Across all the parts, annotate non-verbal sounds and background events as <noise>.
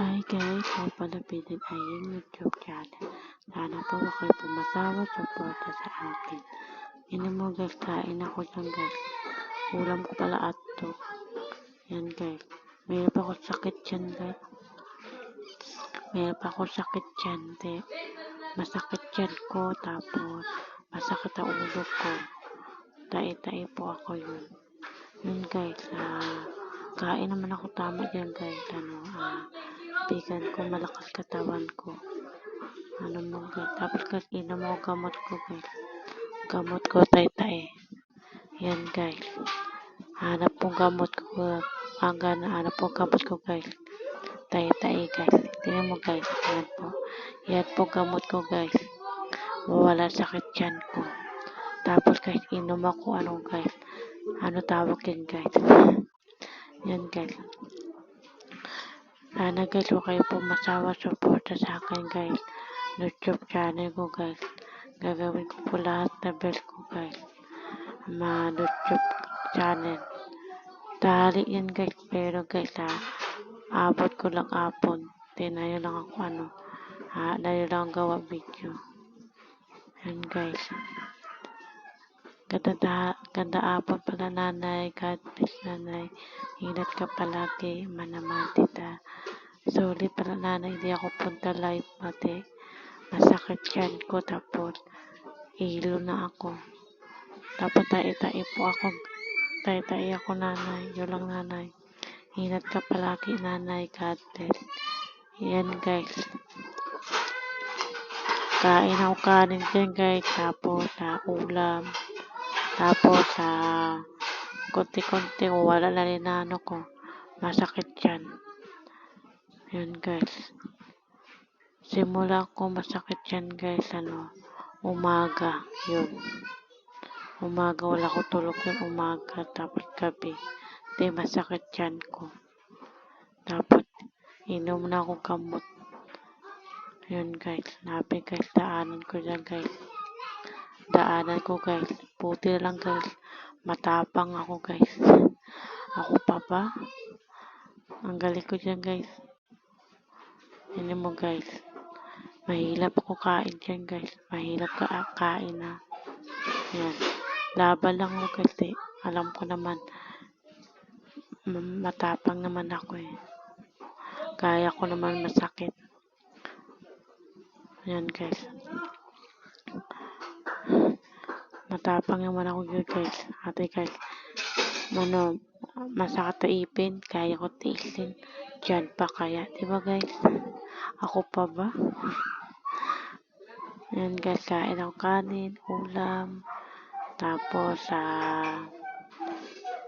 Hi guys, may palapitin ay yung YouTube channel. Sana po kayo pumasawa suporta sa akin. Yan mo guys, kain ako dyan guys. Ulam ko pala ato. Yan guys. Mayroon pa ako sakit dyan guys. Mayroon pa ako sakit dyan. Te. Masakit dyan ko. Tapos masakit ang ulo ko. Tai-tai po ako yun. Yun guys. Ah, kain naman ako tama dyan guys. Ano, ah, bigan ko, malakas katawan ko. Ano mo guys. Tapos guys, inom mo gamot ko guys. Gamot ko tay-tay. Yan guys. Hanap po gamot ko. Ang gana, hanap po gamot ko guys. Tay-tay guys. Tingnan mo guys. Yan po. Yan po gamot ko guys. Wala sakit dyan ko. Tapos guys, inom ako ano guys. Ano tawag yan guys. Yan guys. Sana guys, huwag kayo po masawa suporta sa akin guys. YouTube channel ko guys. Gagawin ko po lahat na best ko guys. Ma YouTube channel. Dali yan guys. Pero guys ha, abot ko lang apon. Tinayo lang ako ano. Ha, dahil lang gawa video. Yan guys. Ganda, da, ganda apon pala nanay. God bless nanay. Ingat ka palagi. Manaman tita. Sorry pala nanay. Hindi ako punta live pati. Masakit yan ko. Tapos ilo na ako. Tapos tai-tai po ako. Tai-tai ako nanay. Yun lang nanay. Ingat ka palagi nanay. God bless. Yan guys. Kain ako kanin dyan guys. Tapos sa ulam. Tapos sa konti-konti wala na rin na ano ko. Masakit yan. Yan guys. Simula ko masakit yan guys. Ano. Umaga. Yun. Umaga wala ko tulog yun. Umaga. Tapos gabi. Hindi masakit yan ko. Tapos inom na ako gamot. Yun guys. Nabi guys. Daanan ko dyan guys. Daanan ko guys. Puti lang guys. Matapang ako guys. Ako pa ba? Ang galing ko dyan guys. Yan mo guys. Mahilap ako kain dyan guys. Mahilap ka kain na. Yan. Laban lang ako kasi. Alam ko naman. Matapang naman ako eh. Kaya ko naman masakit. Yan guys. Matapang naman ako guys. Ate guys. Ano, masakit na ipin. Kaya ko tiisin. Diyan pa kaya. Diba guys? Ako pa ba? Yan guys. Kain ako kanin. Ulam. Tapos, ah,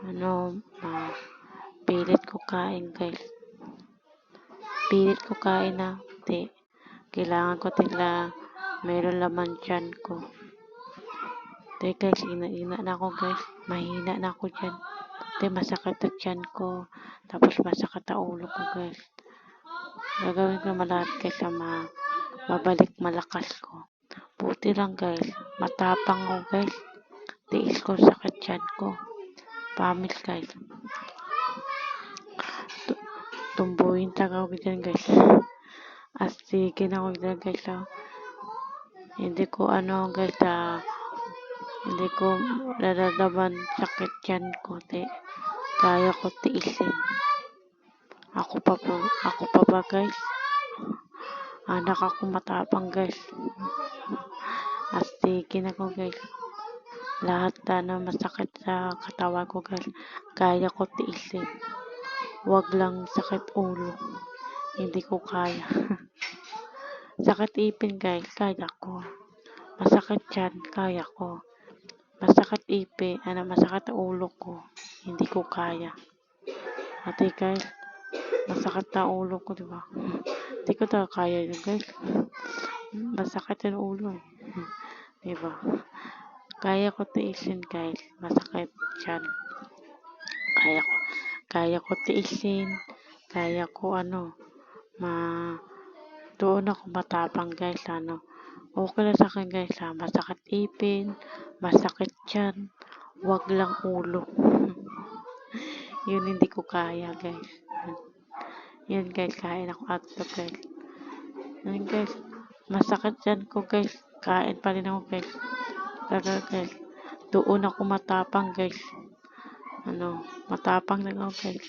ano, ah, pilit ko kain guys. Pilit ko kain na. Di. Kailangan ko tila meron laman dyan ko. Di guys, ina-ina na ako guys. Mahina na ako dyan. Di masakit na dyan ko. Tapos masakit na ulo ko guys. Gagawin ko malahat guys na ma mabalik malakas ko. Buti lang guys. Matapang ko guys. Tiis ko sakit dyan ko. Promise guys. Tumbuhin taga ako dyan guys. Astigin ako dyan guys. Oh. Hindi ko ano guys ah, hindi ko nadadaman sakit dyan ko. Di, kaya ko tiisin. Ako pa po, ako pa ba guys? Anak ako matapang guys. Astigin ako guys. Lahat na masakit sa katawan ko guys. Kaya ko tiisin. Wag lang sakit ulo. Hindi ko kaya. <laughs> sakit ipin guys. Kaya ko. Masakit yan. Kaya ko. Masakit ipin. Ano, masakit ang ulo ko. Hindi ko kaya. Ate guys. Masakit na ulo ko, di ba? Hindi ko talaga kaya yun guys. Masakit yung ulo eh. Di ba? Kaya ko tiisin guys. Masakit yan. Kaya ko. Kaya ko tiisin. Kaya ko ano. Ma doon ako matapang guys. Ano. Okay lang sa akin guys. Ha? Masakit ipin. Masakit yan. Wag lang ulo. <laughs> Yun hindi ko kaya guys. Yan guys, kain ako hotdog guys. Yan guys, masakit yan ko guys. Kain pa rin ako guys. Talaga guys, doon ako matapang guys. Ano, matapang na ako guys.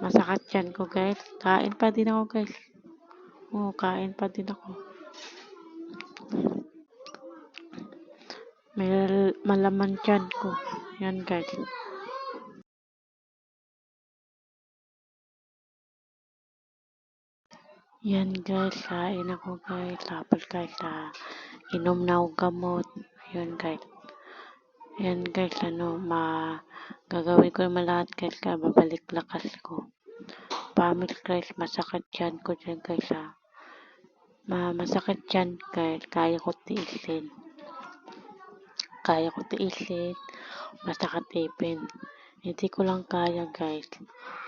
Masakit yan ko guys. Kain pa din ako guys. Oo, kain pa din ako. May malaman dyan ko. Yan guys. Yan guys, kain ako guys. Tapos guys, ah, inom na ako gamot. Yan guys. Yan guys, ano, ma, gagawin ko naman lahat guys, kaya babalik lakas ko. Promise guys, masakit yan ko dyan guys, ah. Ma, masakit yan guys, kaya ko tiisin. Kaya ko tiisin, masakit ipin. Hindi ko lang kaya guys.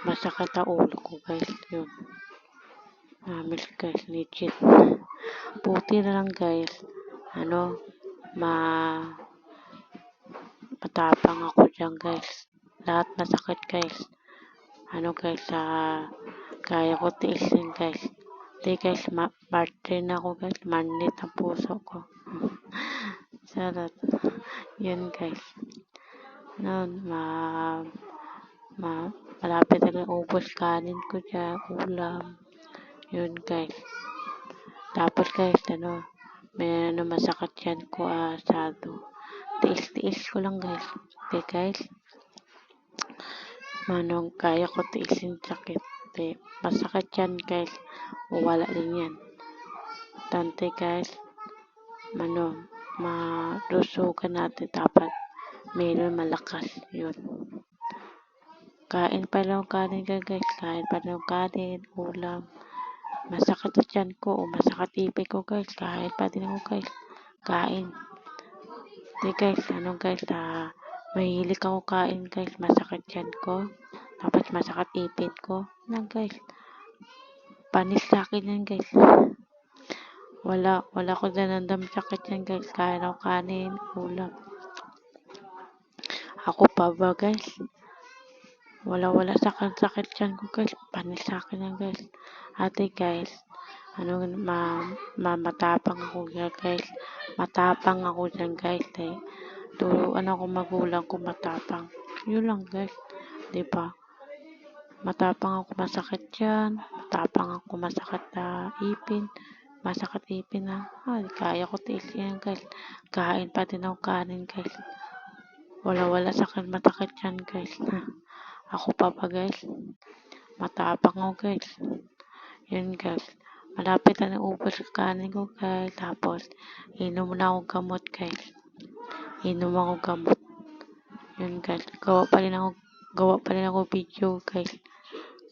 Masakit ang ulo ko guys, yun. Promise guys, legit. Buti na lang guys, ano, ma, matapang ako dyan guys. Lahat masakit guys. Ano guys, ah, kaya ko tiisin guys. Hindi guys, ma Martin ako guys. Manlit ang puso ko. <laughs> Sarap. Yun guys. Noon, ma, ma, malapit na ubos kanin ko dyan, ulam. Yun guys. Tapos guys, ano, may ano masakit yan ko asado. Tiis-tiis ko lang guys. Okay guys. Manong kaya ko tiisin sakit. Di, masakit yan guys. Wala din yan. Tante guys. Mano, malusugan natin dapat meron malakas. Yun. Kain pa lang kanin ka guys. Kain pa lang kanin, ulam. Masakit ang tiyan ko o masakit ipin ko guys. Kain pa din ako guys. Kain. Di guys, ano guys, ah, mahilig ako kain guys. Masakit tiyan ko. Tapos masakit ipin ko. Na guys. Panis sa akin yan guys. Wala, wala ko nanandam sakit yan guys. Kain ako kanin, ulam. Ako pa ba guys? Wala wala sakit sakit yan ko guys. Panis sa akin yan guys. Ate guys, ano ma, ma matapang ako dyan guys. Matapang ako dyan guys. Eh. Turuan ako magulang ko matapang. Yun lang guys. 'Di ba? Matapang ako masakit yan. Matapang ako masakit na ipin. Masakit ipin na. Ay, kaya ko tiis yan guys. Kain pa din ako kanin guys. Wala wala sakit matakit yan guys. Ako pa pa guys. Matapang ako guys. Yun guys. Malapit na naubos kanin ko guys. Tapos, inom na ako gamot guys. Inom ako gamot. Yun guys. Gawa pa rin ako, gawa pa rin ako video guys.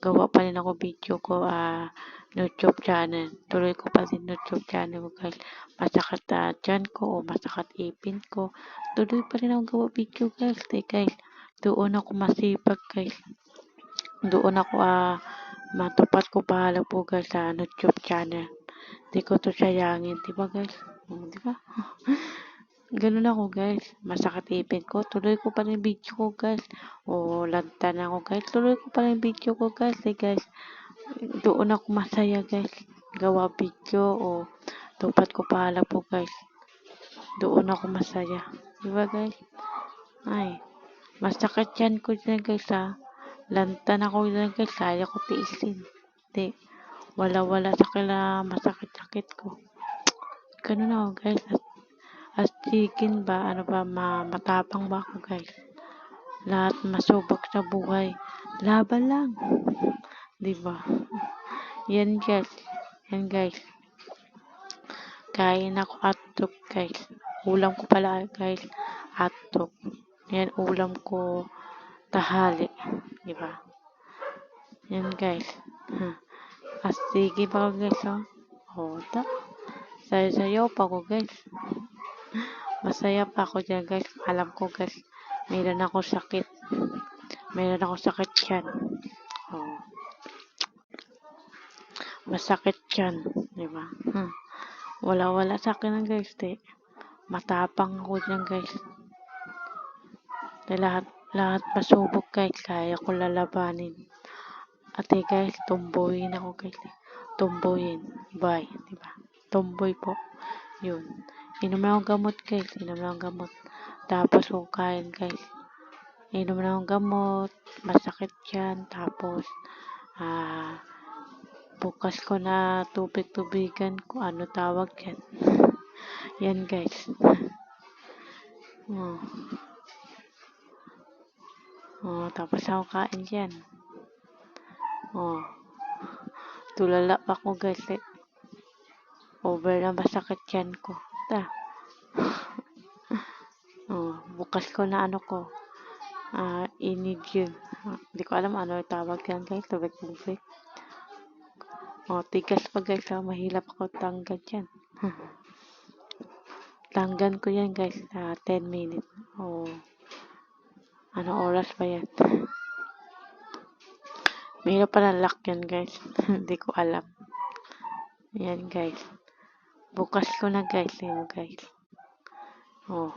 Gawa pa rin ako video ko ah YouTube channel. Tuloy ko pa din YouTube channel ko guys. Masakit na dyan ko o masakit ipin ko. Tuloy pa rin ako gawa video guys. Eh, guys. Doon ako masipag guys. Doon ako ah matupat ko bahala po guys sa YouTube channel. Di ko to sayangin, di guys? Hmm, di ba? <laughs> Ganun ako guys. Masakit ipin ko. Tuloy ko pa rin video ko guys. O lantan ako guys. Tuloy ko pa rin video ko guys. Eh guys. Doon ako masaya guys. Gawa video o tupat ko bahala po guys. Doon ako masaya. Di ba guys? Ay. Masakit yan ko dyan guys ha. Lantan ako dyan guys. Kaya ko tiisin. Di. Wala-wala sa kila masakit-sakit ko. Ganun ako guys. As, as chicken ba? Ano ba? Ma, matapang ba ako guys? Lahat masubak sa buhay. Laban lang. Di ba? Yan guys. Yan guys. Kain ako hotdog guys. Ulam ko pala guys. Hotdog. Yan ulam ko tahali. Di ba? Yan guys. Huh. Astige pa ko guys oh. Oh, ta. Sayo-sayo pa ko guys. Masaya pa ako dyan guys. Alam ko guys. Meron ako sakit. Meron ako sakit yan. Masakit yan. Di ba? Hmm. Wala-wala sa akin ng guys. Di. Matapang ako dyan guys. Di lahat, lahat masubok guys. Kaya ko lalabanin. Ate guys, tomboyin ako guys. Tomboyin. Bye. Diba? Tomboy po. Yun. Inom na akong gamot guys. Inom na akong gamot. Tapos hukain guys. Inom na akong gamot. Masakit yan. Tapos, ah, bukas ko na tubig-tubigan ko. Ano tawag yan? <laughs> yan guys. Oh. Oh, tapos ako kain dyan. Oh. Tulala pa ko guys eh. Over na masakit yan ko. Ta. <laughs> oh, bukas ko na ano ko. Ah, inigil. Hindi ko alam ano tawag yan guys. Tubig-tubig. Oh, tigas pa guys. Ah, mahilap ako tanggal yan. Tanggan ko yan guys sa 10 minutes. Oh. Ano oras ba yan? Mayroon pala lock yan guys. <laughs> Hindi ko alam. Yan guys. Bukas ko na guys. Yan guys. Oh.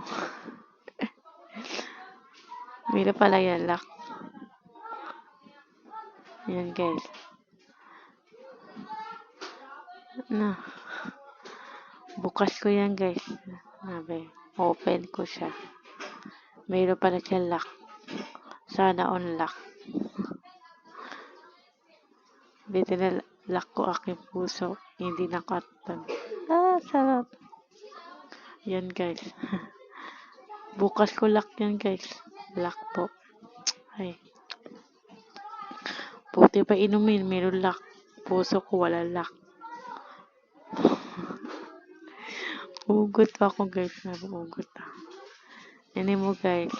<laughs> Mayroon pala yan lock. Yan guys. Na. Bukas ko yan guys. Sabi. Open ko siya. Mayroon pala siya lock. Sana on lock. Dito na lock ko aking puso. Hindi nakatan. Ah, sarap. Yan guys. <laughs> Bukas ko lock yan guys. Lock po. Ay. Puti pa inumin. Meron lock. Puso ko wala lock. Ugot pa ako guys. Ugot pa. Yan mo guys.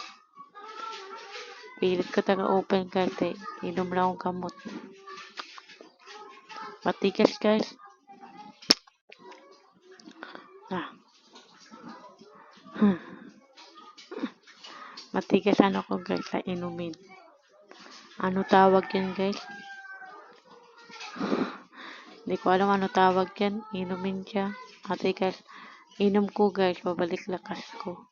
Pilit ko taga open kasi. Inom lang akong gamot. Matigas guys. Ah. Hmm. <sighs> Matigas ano ko guys sa inumin. Ano tawag yan guys? <sighs> Hindi ko alam ano tawag yan. Inumin siya. Ate guys, inom ko guys. Babalik lakas ko.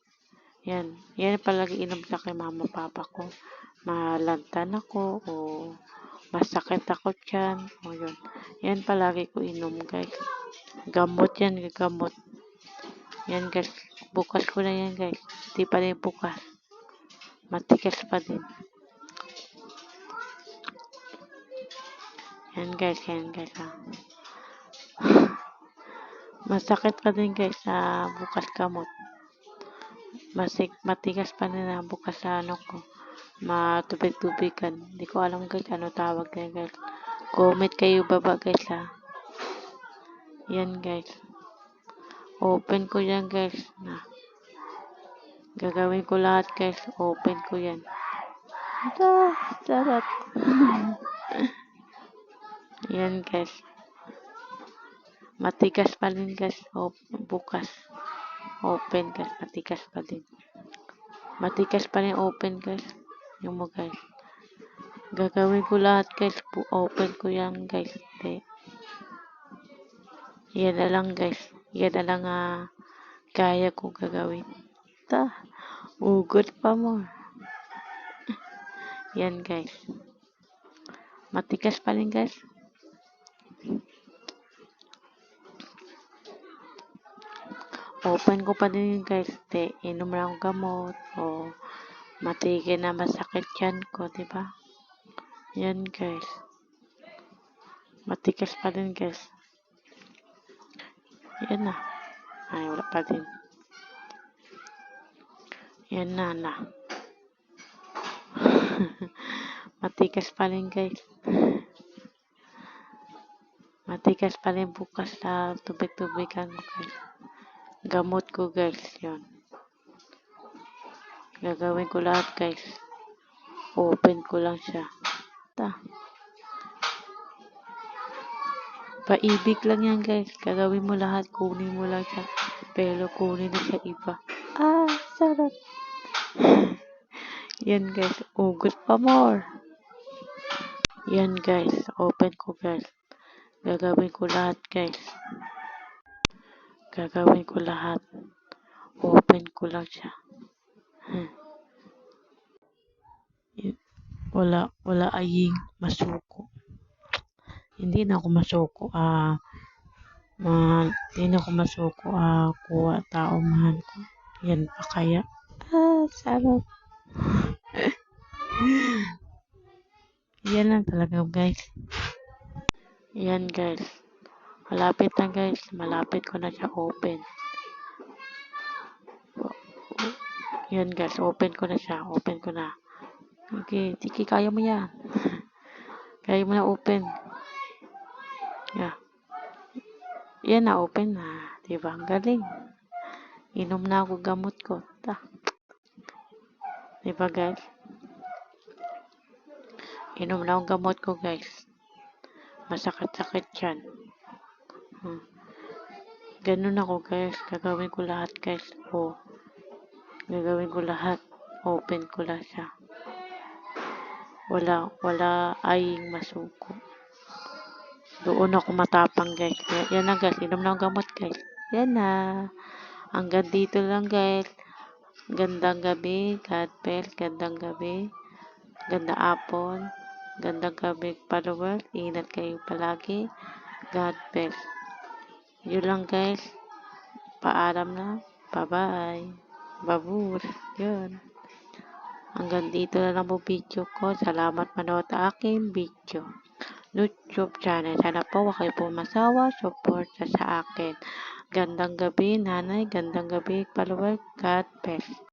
Yan. Yan palagi inom sa kay mama papa ko. Malantan ako o masakit ako dyan. O yun. Yan palagi ko inom guys. Gamot yan. Gamot. Yan guys. Bukas ko na yan guys. Di pa rin bukas. Matigas pa din. Yan guys. Yan guys. Ha. Masakit pa din guys sa bukas gamot. Masik, matigas pa na bukas sa ano ko. Matubig-tubigan. Hindi ko alam guys ano tawag na guys. Comment kayo baba guys ha. Yan guys. Open ko yan guys. Na. Gagawin ko lahat guys. Open ko yan. Ah, sarap. <laughs> yan guys. Matigas pa rin guys. O, bukas. Open guys. Matigas pa din. Matigas pa rin open guys. Yung mo guys. Gagawin ko lahat guys. Open ko yan guys. Hindi. Yan na lang guys. Yan na lang ah, kaya ko gagawin. Ta. Ugot pa mo. <laughs> Yan guys. Matigas pa rin guys. Open ko pa din yun, guys. Te, inom lang gamot. O matigil na masakit yan ko, di ba? Yan guys. Matigas pa din guys. Yan na. Ay, wala pa din. Yan na na. <laughs> Matigas pa rin guys. Matigas pa rin bukas sa tubig-tubigan ko guys. Gamot ko guys. Yun. Gagawin ko lahat guys. Open ko lang siya. Ta. Paibig lang yan guys. Gagawin mo lahat. Kunin mo lang siya. Pero kunin na siya iba. Ah, sarap. <laughs> Yan guys. Ugot pa more. Yan guys. Open ko guys. Gagawin ko lahat guys. Gagawin ko lahat. Open ko lang siya. Hmm. Wala, wala aying masuko. hindi na ako masuko, ah, ma, hindi na ako masuko, ah, kuha tao mahal ko. Yan pa kaya. Ah, sarap. <laughs> Yan lang talaga guys. Yan guys. Malapit na guys. Malapit ko na siya open. Yan guys. Open ko na siya. Open ko na. Okay. Sige, kaya mo yan. <laughs> kaya mo na open. Yeah. Yan na open na. Diba? Ang galing. Inom na ako gamot ko. Ta. Diba guys? Inom na akong gamot ko guys. Masakit-sakit yan. Hmm. Ganun ako guys. Gagawin ko lahat guys. O. Gagawin ko lahat. Open ko lang siya. Wala, wala aying masuko. Doon ako matapang guys. Yan, na guys. Inom na gamot guys. Yan na. Hanggang dito lang guys. Gandang gabi. God bless. Gandang gabi. Ganda apon. Gandang gabi followers. Ingat kayo palagi. God bless. Yun lang guys. Paalam na. Bye-bye. Babur. Yun. Hanggang dito na lang po video ko. Salamat manood sa aking video. YouTube channel. Sana po huwag kayo po masawa. Support sa akin. Gandang gabi, nanay. Gandang gabi, followers. God bless.